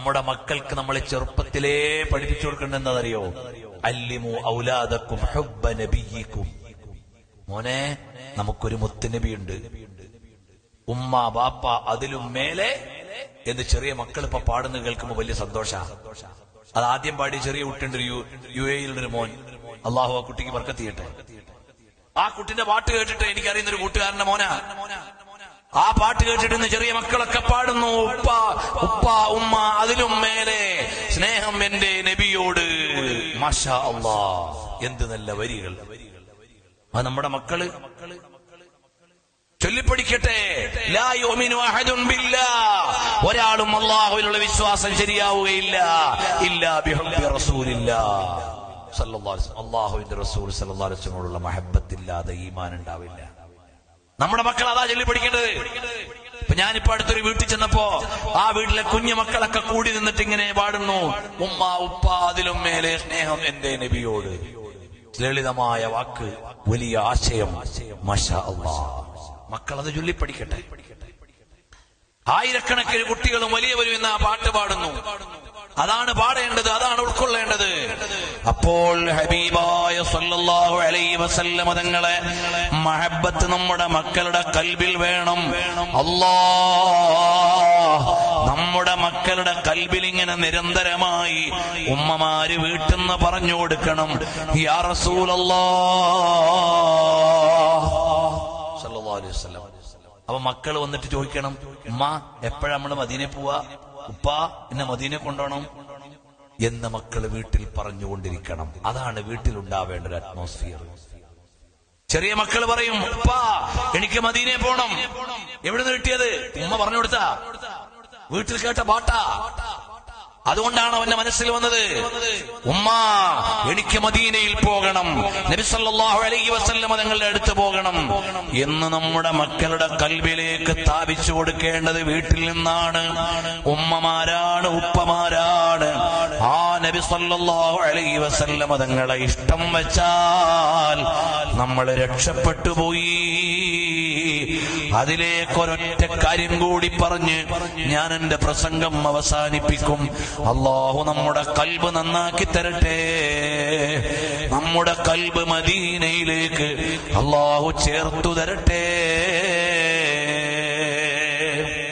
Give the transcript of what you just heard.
നമ്മുടെ മക്കൾക്ക് നമ്മൾ ചെറുപ്പത്തിലേ പഠിപ്പിച്ചു കൊടുക്കണ്ടെന്നതറിയോ അല്ലിമു ഔലാദക്കും ഹുബ്ബ മോനെ നമുക്കൊരു മുത്തുനബിയുണ്ട് ഉമ്മ ബാപ്പ അതിലും മേലെ എന്ന് ചെറിയ മക്കൾ ഇപ്പൊ പാടുന്ന കേൾക്കുമ്പോ വലിയ സന്തോഷ. അത് ആദ്യം പാടി ചെറിയ കുട്ടിയുണ്ട് യു യു എ ഒരു മോൻ. അള്ളാഹു ആ കുട്ടിക്ക് വർക്കത്ത് ആ കുട്ടിന്റെ പാട്ട് കേട്ടിട്ട് എനിക്കറിയുന്ന ഒരു കൂട്ടുകാരന്റെ മോനാ. ആ പാട്ട് കേട്ടിട്ട് ചെറിയ മക്കളൊക്കെ പാടുന്നു. ഉപ്പ ഉപ്പ ഉമ്മ അതിലും മേലെ. സ്നേഹം എന്റെ നബിയോട്. മാഷാ അള്ളാ എന്ത് നല്ല വരികൾ. ആ നമ്മുടെ മക്കൾ. ചൊല്ലിപ്പടിക്കട്ടെ. ഒരാളും അള്ളാഹുവിനുള്ള വിശ്വാസം ശരിയാവുകയില്ല. അള്ളാഹുവിന്റെ റസൂൽ വസല്ലമയോടുള്ള മഹബത്തില്ലാതെ ഈമാൻ ഉണ്ടാവില്ല നമ്മുടെ മക്കൾ അതാ ചൊല്ലി പഠിക്കേണ്ടത്. ഇപ്പൊ ഞാനിപ്പോ അടുത്തൊരു വീട്ടിൽ ചെന്നപ്പോ ആ വീട്ടിലെ കുഞ്ഞു മക്കളൊക്കെ കൂടി നിന്നിട്ട് ഇങ്ങനെ പാടുന്നു. ഉമ്മ ഉപ്പ അതിലും മേലെ സ്നേഹം എന്റെ നബിയോട്. ലളിതമായ വാക്ക് വലിയ ആശയം. അത് ചൊല്ലി പഠിക്കട്ടെ. ആയിരക്കണക്കിന് കുട്ടികളും വലിയവരും ഇന്ന് ആ പാട്ട് പാടുന്നു. അതാണ് പാടേണ്ടത് അതാണ് ഉൾക്കൊള്ളേണ്ടത്. അപ്പോൾ ഹബീബായ സല്ലല്ലാഹു അലൈഹി വസല്ലമ തങ്ങളെ മഹബത്ത് നമ്മുടെ മക്കളുടെ കൽബിൽ വേണം. അല്ലാ നമ്മുടെ മക്കളുടെ കൽബിൽ ഇങ്ങനെ നിരന്തരമായി ഉമ്മമാര് വീട്ടിൽ നിന്ന് പറഞ്ഞു കൊടുക്കണം. യാ റസൂലല്ലാ സല്ലല്ലാഹു അലൈഹി വസല്ലം. അപ്പൊ മക്കൾ വന്നിട്ട് ചോദിക്കണം ഉമ്മ എപ്പോഴാ നമ്മൾ മദീനെ പോവാ? ഉപ്പ എന്നെ മദീനെ കൊണ്ടുപോകണം എന്ന് മക്കൾ വീട്ടിൽ പറഞ്ഞുകൊണ്ടിരിക്കണം. അതാണ് വീട്ടിൽ ഉണ്ടാവേണ്ട ഒരു അറ്റ്മോസ്ഫിയർ ചെറിയ മക്കൾ പറയും ഉപ്പ എനിക്ക് മദീനെ പോണം എവിടെ നിന്ന് കിട്ടിയത്? ഉമ്മ പറഞ്ഞു കൊടുത്താ. വീട്ടിൽ കേട്ട പാട്ടാ. അതുകൊണ്ടാണ് അവന്റെ മനസ്സിൽ വന്നത്. ഉമ്മ എനിക്ക് മദീനയിൽ പോകണം. നബിസല്ലാഹു അലൈഹി വസല്ലമ തങ്ങളുടെ അടുത്ത് പോകണം. എന്ന് നമ്മുടെ മക്കളുടെ കൽവിലേക്ക് സ്ഥാപിച്ചു കൊടുക്കേണ്ടത് വീട്ടിൽ നിന്നാണ്. ഉമ്മമാരാണ് ഉപ്പമാരാണ്. ആ നബി സല്ലല്ലാഹു അലൈഹി വസല്ലമ തങ്ങളെ ഇഷ്ടം വെച്ചാൽ നമ്മൾ രക്ഷപ്പെട്ടു പോയി. അതിലേക്കൊരൊറ്റ കാര്യം കൂടി പറഞ്ഞ് ഞാൻ എന്റെ പ്രസംഗം അവസാനിപ്പിക്കും. അള്ളാഹു നമ്മുടെ കൽബ് നന്നാക്കി തരട്ടെ. നമ്മുടെ കൽബ് മദീനയിലേക്ക് അള്ളാഹു ചേർത്തു തരട്ടെ.